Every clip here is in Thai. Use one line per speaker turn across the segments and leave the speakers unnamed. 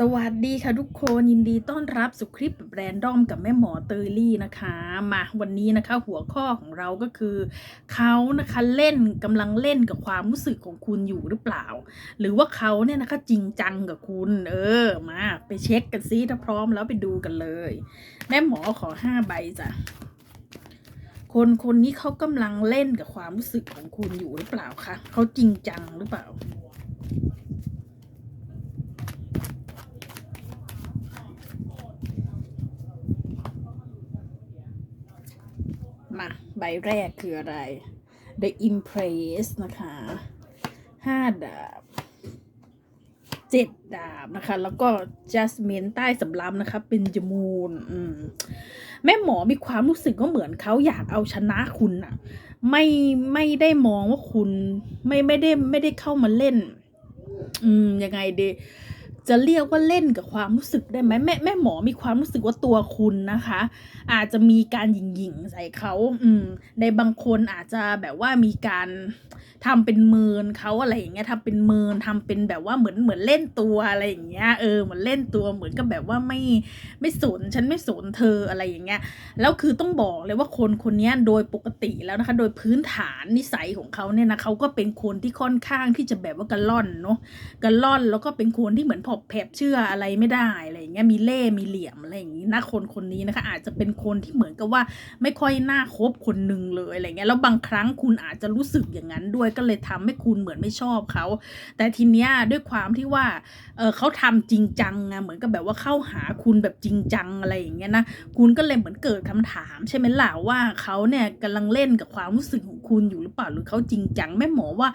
สวัสดีค่ะทุกคนยินดีต้อนรับสู่คลิปแบรนดอมกับแม่หมอเตยลี่นะคะ มาวันนี้นะคะหัวข้อของเราก็คือเขานะคะเล่นกำลังเล่นกับความรู้สึกของคุณอยู่หรือเปล่า หรือว่าเขาเนี่ยนะคะจริงจังกับคุณ เออมาไปเช็คกันซิถ้าพร้อมแล้วไปดูกันเลย แม่หมอขอห้าใบจ้ะคนคนนี้เขากำลังเล่นกับความรู้สึกของคุณอยู่หรือเปล่าคะเขาจริงจังหรือเปล่า มา ใบแรกคืออะไร The Impress นะคะห้าดาบเจ็ดดาบนะคะ แล้วก็ Jasmine ใต้สำรับนะคะเป็นจมูนมแม่หมอมีความรู้สึกว่าเหมือนเขาอยากเอาชนะคุณอะไม่ไม่ได้มองว่าคุณไม่ไม่ได้ไม่ได้เข้ามาเล่น อืมยังไงดี จะเรียกว่าเล่นกับความรู้สึกได้ไหมแม่แม่หมอมีความรู้สึกว่าตัวคุณนะคะ อาจจะมีการหยิงหยิงๆใส่เขาอืมในบางคนอาจจะแบบว่ามีการทำเป็นเมินเขาอะไรอย่างเงี้ยทำเป็นเมินทำเป็นแบบว่าเหมือนเหมือนเล่นตัวอะไรอย่างเงี้ยเออเหมือนเล่นตัวเหมือนกับแบบว่าไม่ไม่สนฉันไม่สนเธออะไรอย่างเงี้ยแล้วคือต้องบอกเลยว่าคนคนนี้โดยปกติแล้วนะคะ โดยพื้นฐานนิสัยของเขาเนี่ยนะเขาก็เป็นคนที่ค่อนข้างที่จะแบบว่ากระล่อนเนาะกระล่อนแล้วก็เป็นคนที่เหมือนผอบแผบเชื่ออะไรไม่ได้อะไรอย่างเงี้ยมีเล่มีเหลี่ยมอะไรอย่างงี้นะคนคนนี้นะคะ อาจจะเป็นคนที่เหมือนกับว่าไม่ค่อยน่าคบคนหนึ่งเลยอะไรเงี้ยแล้วบางครั้งคุณอาจจะรู้สึกอย่างนั้นด้วยก็เลยทำให้คุณเหมือนไม่ชอบเขาแต่ทีเนี้ยด้วยความที่ว่าเออเขาทำจริงจังไงเหมือนกับแบบว่าเข้าหาคุณแบบจริงจังอะไรอย่างเงี้ยนะคุณก็เลยเหมือนเกิดคำถาม ใช่ไหมล่ะว่าเขาเนี่ยกำลังเล่นกับความรู้สึกของคุณอยู่หรือเปล่าหรือเขาจริงจังแม่หมอว่า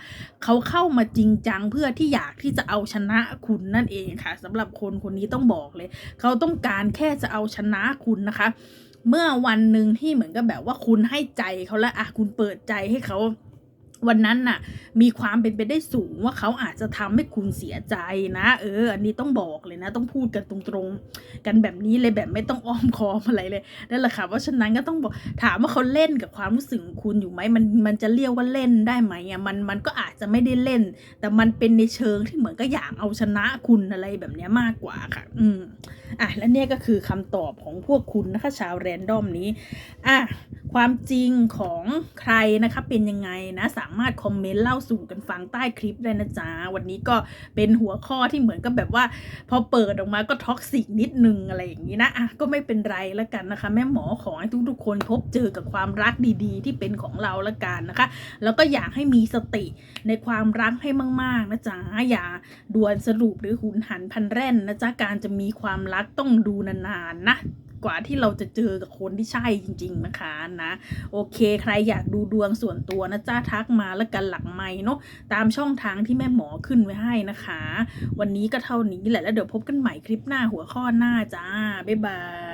เขาเข้ามาจริงจังเพื่อที่อยากที่จะเอาชนะคุณนั่นเองค่ะสำหรับคนคนนี้ต้องบอกเลย เขาต้องการแค่จะเอาชนะคุณนะคะ เมื่อวันหนึ่งที่เหมือนกับแบบว่าคุณให้ใจเขาแล้วอะคุณเปิดใจให้เขา วันนั้นน่ะ มีความเป็นไปได้สูงว่าเขาอาจจะทำให้คุณเสียใจนะ เออ อันนี้ต้องบอกเลยนะ ต้องพูดกันตรงๆ กันแบบนี้เลยแบบไม่ต้องอ้อมค้อมอะไรเลยนั่นแหละค่ะเพราะฉะนั้นก็ต้องบอกถามว่าเขาเล่นกับความรู้สึกของคุณอยู่ไหมมันมันจะเรียกว่าเล่นได้ไหมอะมันมันก็อาจจะไม่ได้เล่น แต่มันเป็นในเชิงที่เหมือนก็อยากเอาชนะคุณอะไรแบบนี้มากกว่าค่ะ อืมอะและเนี่ยก็คือคำตอบของพวกคุณนะคะ ชาวแรนดอมนี้อะ ความจริงของใครนะคะเป็นยังไงนะ สามารถคอมเมนต์เล่าสู่กันฟังใต้คลิปได้นะจ๊ะ วันนี้ก็เป็นหัวข้อที่เหมือนกับแบบว่า พอเปิดออกมาก็ท็อกซิกนิดนึงอะไรอย่างนี้นะอะก็ไม่เป็นไรแล้วกันนะคะ แม่หมอขอให้ทุกๆคนพบเจอกับความรักดีๆ ที่เป็นของเราละกันนะคะ แล้วก็อยากให้มีสติในความรักให้มาก ๆนะจ๊ะอย่าด่วนสรุปหรือหุนหันพันแร่นนะจ๊ะการจะมีความรักต้องดูนานๆนะ กว่าที่เราจะเจอกับคนที่ใช่จริง ๆนะคะนะโอเค ใครอยากดูดวงส่วนตัวนะจ้าทักมาแล้วกันหลังไม้เนาะตามช่องทางที่แม่หมอขึ้นไว้ให้นะคะ วันนี้ก็เท่านี้แหละแล้วเดี๋ยวพบกันใหม่คลิปหน้าหัวข้อหน้าจ้าบ๊ายบาย